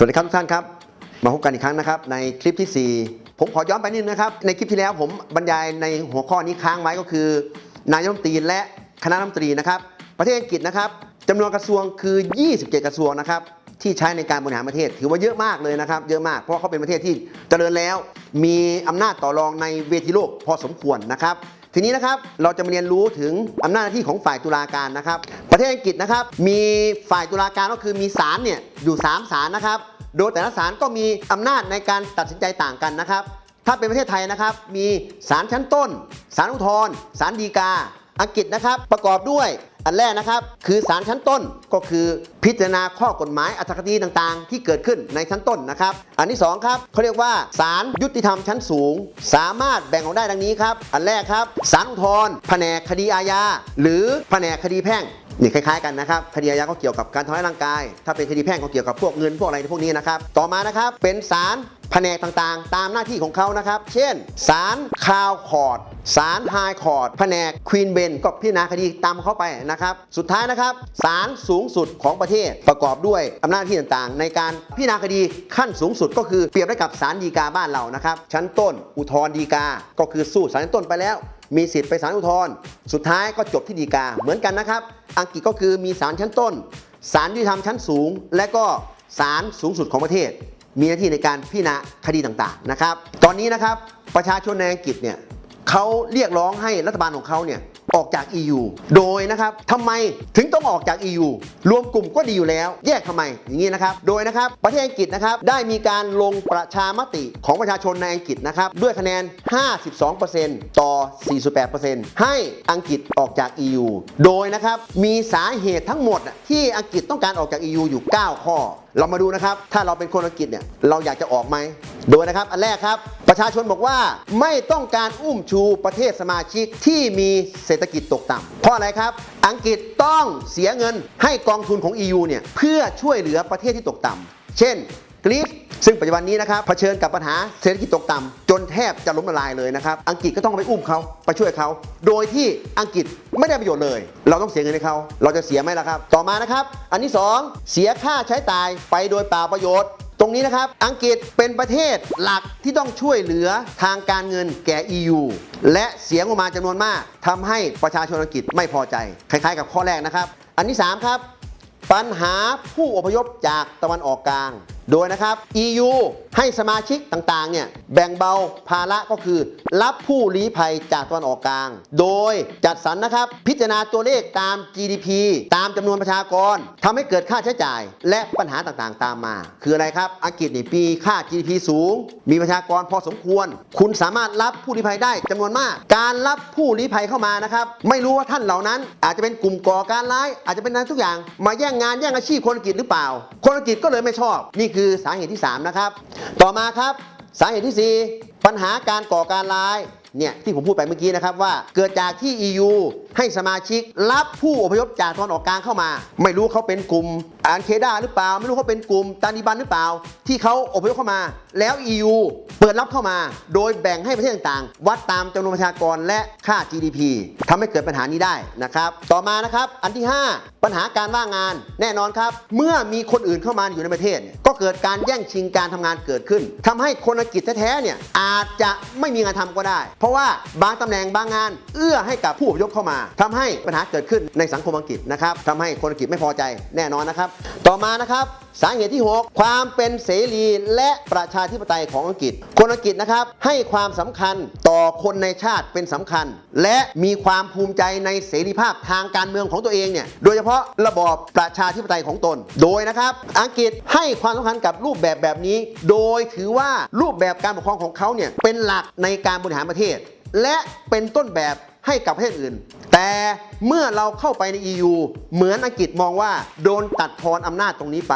สวัสดีครับทุกท่านครับ มาพบกันอีกครั้งนะครับในคลิปที่ 4 ผมขอย้อนไปนิดนึงนะครับ ในคลิปที่แล้วผมบรรยายในหัวข้อนี้ค้างไว้ก็คือ นายกรัฐมนตรีและคณะรัฐมนตรีนะครับ ประเทศอังกฤษนะครับจำนวนกระทรวงคือ 27 กระทรวงนะครับที่ใช้ในการบริหารประเทศ ถือว่าเยอะมากเลยนะครับ เยอะมากเพราะเขาเป็นประเทศที่เจริญแล้ว มีอำนาจต่อรองในเวทีโลกพอสมควรนะครับ ทีนี้นะครับเราจะมาเรียนรู้ถึงอำนาจหน้าที่ของฝ่ายตุลาการนะครับ ประเทศอังกฤษนะครับ มีฝ่ายตุลาการก็คือมีศาลเนี่ยอยู่ 3 ศาลนะครับ โดยแต่ละศาลก็มีอำนาจในการตัดสินใจต่างกันนะครับ ถ้าเป็นประเทศไทยนะครับ มีศาลชั้นต้นศาลอุทธรณ์ศาลฎีกา อังกฤษนะครับ ประกอบด้วย อันแรกนะครับ คือศาลชั้นต้นก็คือพิจารณาข้อกฎหมายอัตคดีต่างๆ ที่เกิดขึ้นในชั้นต้นนะครับ อันที่สองครับเขาเรียกว่าศาลยุติธรรมชั้นสูง สามารถแบ่งออกได้ดังนี้ครับ อันแรกครับศาลอุทธรณ์แผนกคดีอาญาหรือแผนกคดีแพ่งนี่คล้ายๆกันนะครับคดีอาญาก็เกี่ยวกับการทำร้ายร่างกาย ถ้าเป็นคดีแพ่งก็เกี่ยวกับพวกเงินพวกอะไรพวกนี้นะครับต่อมานะครับเป็นศาลแผนกต่างๆ ตามหน้าที่ของเขานะครับ เช่น ศาลคาวคอร์ด ศาลไฮคอร์ดแผนกควีนเบนก็พิจารณาคดีตามเข้าไปนะครับ สุดท้ายนะครับศาลสูงสุดของประเทศประกอบด้วยอำนาจที่ต่างๆ ในการพิจารณาคดีขั้นสูงสุดก็คือเปรียบได้กับศาลฎีกาบ้านเรานะครับ ชั้นต้นอุทธรฎีกา ก็คือสู้ศาลชั้นต้นไปแล้ว มีสิทธิ์ไปศาลอุทธรณ์สุดท้ายก็จบที่ฎีกาเหมือนกันนะครับ อังกฤษก็คือมีศาลชั้นต้นศาลยุติธรรมชั้นสูง และก็ศาลสูงสุดของประเทศ มีหน้าที่ในการพิจารณาคดีต่างๆนะครับ ตอนนี้นะครับประชาชนในอังกฤษเนี่ย เขาเรียกร้องให้รัฐบาลของเขาเนี่ยออกจาก EU โดยนะครับทำไมถึงต้องออกจาก EU รวมกลุ่มก็ดีอยู่แล้ว แยกทำไมอย่างนี้นะครับ โดยนะครับประเทศอังกฤษนะครับได้มีการลงประชามติของประชาชนในอังกฤษนะครับด้วยคะแนน 52%ต่อ 48%ให้อังกฤษออกจาก EU โดยนะครับมีสาเหตุทั้งหมดที่อังกฤษต้องการออกจาก EU อยู่ 9 ข้อ เรามาดูนะครับถ้าเราเป็นคนอังกฤษเนี่ยเราอยากจะออกไหมโดยนะครับอันแรกครับ ประชาชนบอกว่าไม่ต้องการอุ้มชูประเทศสมาชิกที่มีเศรษฐกิจตกต่ำเพราะอะไรครับ อังกฤษต้องเสียเงินให้กองทุนของ EU เนี่ยเพื่อช่วยเหลือประเทศที่ตกต่ำเช่นกรีซซึ่งปัจจุบันนี้นะครับเผชิญกับปัญหาเศรษฐกิจตกต่ำจนแทบจะล้มละลายเลยนะครับ อังกฤษก็ต้องไปอุ้มเขาไปช่วยเขา โดยที่อังกฤษไม่ได้ประโยชน์เลย เราต้องเสียเงินให้เขา เราจะเสียไหมล่ะครับ ต่อมานะครับ อันที่ 2 เสียค่าใช้จ่ายไปโดยเปล่าประโยชน์ ตรงนี้นะครับ อังกฤษเป็นประเทศหลักที่ต้องช่วยเหลือทางการเงินแก่ EU และเสียงออกมาจำนวนมากทำให้ประชาชนอังกฤษไม่พอใจ คล้ายๆ กับข้อแรกนะครับ อันที่ 3 ครับ ปัญหาผู้อพยพจากตะวันออกกลาง โดยนะครับ EU ให้สมาชิกต่างๆเนี่ยแบ่งเบาภาระก็คือ รับผู้ลี้ภัยจากตะวันออกกลาง โดยจัดสรรนะครับ พิจารณาตัวเลขตาม GDP ตามจำนวนประชากรทำให้เกิดค่าใช้จ่าย และปัญหาต่างๆ ตามมา คืออะไรครับ อังกฤษนี่ปีค่า GDP สูง มีประชากรพอสมควร คุณสามารถรับผู้ลี้ภัยได้จำนวนมาก การรับผู้ลี้ภัยเข้ามานะครับ ไม่รู้ว่าท่านเหล่านั้น อาจจะเป็นกลุ่มก่อการร้าย อาจจะเป็นอะไรทุกอย่าง มาแย่งงานแย่งอาชีพคนอังกฤษหรือเปล่า คนอังกฤษก็เลยไม่ชอบนี่คืคือสาเหตุที่ 3 นะครับ ต่อมาครับสาเหตุที่ 4 ปัญหาการก่อการร้ายเนี่ยที่ผมพูดไปเมื่อกี้นะครับว่าเกิดจากที่ EU ให้สมาชิกรับผู้อพยพจากตะวันออกกลางเข้ามา ไม่รู้เขาเป็นกลุ่มอานเคดาหรือเปล่า ไม่รู้เขาเป็นกลุ่มตาลิบันหรือเปล่า ที่เขาอพยพเข้ามา แล้ว EU เปิดรับเข้ามา โดยแบ่งให้ประเทศต่างๆ วัดตามจำนวนประชากรและค่า GDP ทำให้เกิดปัญหานี้ได้นะครับ ต่อมานะครับอันที่ 5 ปัญหาการว่างงานแน่นอนครับ เมื่อมีคนอื่นเข้ามาอยู่ในประเทศ ก็เกิดการแย่งชิงการทำงานเกิดขึ้นทำให้คนอังกฤษแท้ๆเนี่ยอาจจะไม่มีงานทำก็ได้ เพราะว่าบางตำแหน่งบางงาน เอื้อให้กับผู้อพยพเข้ามาทำให้ปัญหาเกิดขึ้นในสังคมอังกฤษนะครับทำให้คนอังกฤษไม่พอใจแน่นอนนะครับ ต่อมานะครับสาเหตุที่ 6 ความเป็นเสรีและประชาธิปไตยของอังกฤษ คนอังกฤษนะครับให้ความสำคัญต่อคนในชาติเป็นสำคัญ และมีความภูมิใจในเสรีภาพทางการเมืองของตัวเองเนี่ยโดยเฉพาะระบอบประชาธิปไตยของตน โดยนะครับ อังกฤษให้ความสำคัญกับรูปแบบแบบนี้ โดยถือว่ารูปแบบการปกครองของเขาเนี่ยเป็นหลักในการบริหารประเทศ และเป็นต้นแบบให้กับประเทศอื่น แต่เมื่อเราเข้าไปใน EU เหมือนอังกฤษมองว่า โดนตัดทอนอำนาจตรงนี้ไป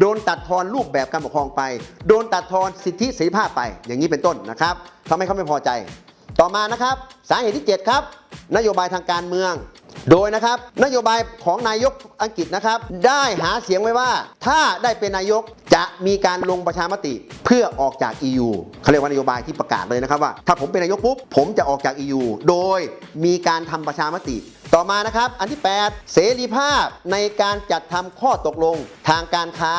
โดนตัดทอนรูปแบบการปกครองไป โดนตัดทอนสิทธิเสรีภาพไป อย่างนี้เป็นต้นนะครับทำให้เขาไม่พอใจ ต่อมานะครับ สาเหตุที่ 7 ครับ นโยบายทางการเมือง โดยนะครับนโยบายของนายกอังกฤษนะครับ ได้หาเสียงไว้ว่า ถ้าได้เป็นนายกจะมีการลงประชามติเพื่อออกจาก EU เขาเรียกว่านโยบายที่ประกาศเลยนะครับว่า ถ้าผมเป็นนายกปุ๊บผมจะออกจาก EU โดยมีการทำประชามติ ต่อมานะครับ อันที่ 8 เสรีภาพในการจัดทำข้อตกลงทางการค้า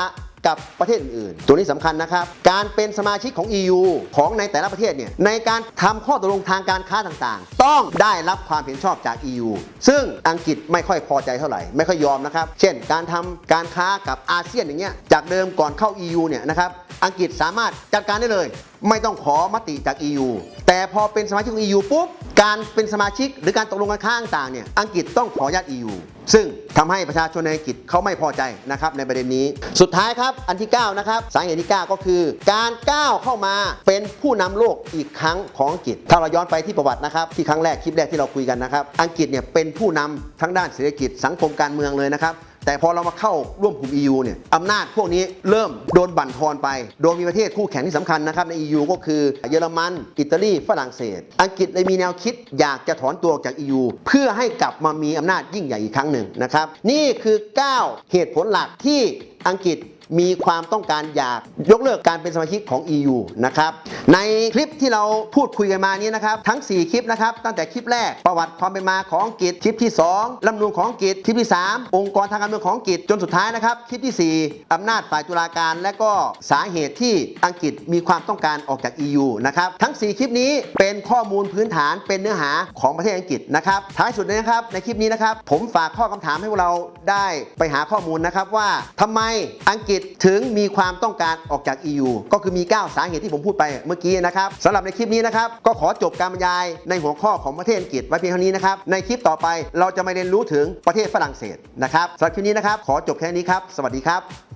กับประเทศอื่นๆตัวนี้สำคัญนะครับ การเป็นสมาชิกของ EU ของในแต่ละประเทศเนี่ยในการทำข้อตกลงทางการค้าต่างๆ ต้องได้รับความเห็นชอบจาก EU ซึ่งอังกฤษไม่ค่อยพอใจเท่าไหร่ ไม่ค่อยยอมนะครับ เช่น การทำการค้ากับอาเซียนอย่างเงี้ยจากเดิมก่อนเข้า EU เนี่ยนะครับอังกฤษสามารถจัดการได้เลย ไม่ต้องขอมติจาก EU แต่พอเป็นสมาชิกของ EU ปุ๊บ การเป็นสมาชิกหรือการตกลงการค้างต่างเนี่ย อังกฤษต้องขออนุญาต EU ซึ่งทำให้ประชาชนในอังกฤษเขาไม่พอใจนะครับในประเด็นนี้ สุดท้ายครับอันที่ 9 นะครับ สาเหตุที่ 9 ก็คือ การก้าวเข้ามาเป็นผู้นำโลกอีกครั้งของอังกฤษ ถ้าเราย้อนไปที่ประวัตินะครับ ที่ครั้งแรกคลิปแรกที่เราคุยกันนะครับ อังกฤษเนี่ยเป็นผู้นำทั้งด้านเศรษฐกิจสังคมการเมืองเลยนะครับ แต่พอเรามาเข้าร่วมกลุ่ม EU เนี่ยอำนาจพวกนี้เริ่มโดนบั่นทอนไป โดยมีประเทศคู่แข่งที่สำคัญนะครับใน EU ก็คือเยอรมัน อิตาลี ฝรั่งเศส อังกฤษเลยมีแนวคิดอยากจะถอนตัวออกจาก EU เพื่อให้กลับมามีอำนาจยิ่งใหญ่อีกครั้งหนึ่งนะครับ นี่คือ 9 เหตุผลหลักที่อังกฤษ มีความต้องการอยากยกเลิกการเป็นสมาชิกของ EU นะครับในคลิปที่เราพูดคุยกันมานี้นะครับทั้ง 4 คลิปนะครับตั้งแต่คลิปแรกประวัติความเป็นมาของอังกฤษคลิปที่ 2รัฐมนูญของอังกฤษคลิปที่ 3 องค์กรทางการเมืองของอังกฤษจนสุดท้ายนะครับคลิปที่ 4อำนาจฝ่ายตุลาการ และก็สาเหตุที่อังกฤษมีความต้องการออกจาก EU นะครับทั้ง 4 คลิปนี้เป็นข้อมูลพื้นฐานเป็นเนื้อหาของประเทศอังกฤษนะครับท้ายสุดเลยนะครับในคลิปนี้นะครับผมฝากข้อคำถามให้พวกเราได้ไปหาข้อมูลนะครับว่าทำไมอังกฤษถึงมีความต้องการออกจาก EU ก็คือมี 9 สาเหตุที่ผมพูดไปเมื่อกี้นะครับสำหรับในคลิปนี้นะครับ ก็ขอจบการบรรยายในหัวข้อของประเทศอังกฤษไว้เพียงเท่านี้นะครับ ในคลิปต่อไปเราจะมาเรียนรู้ถึงประเทศฝรั่งเศสนะครับสำหรับคลิปนี้นะครับ ขอจบแค่นี้ครับ สวัสดีครับ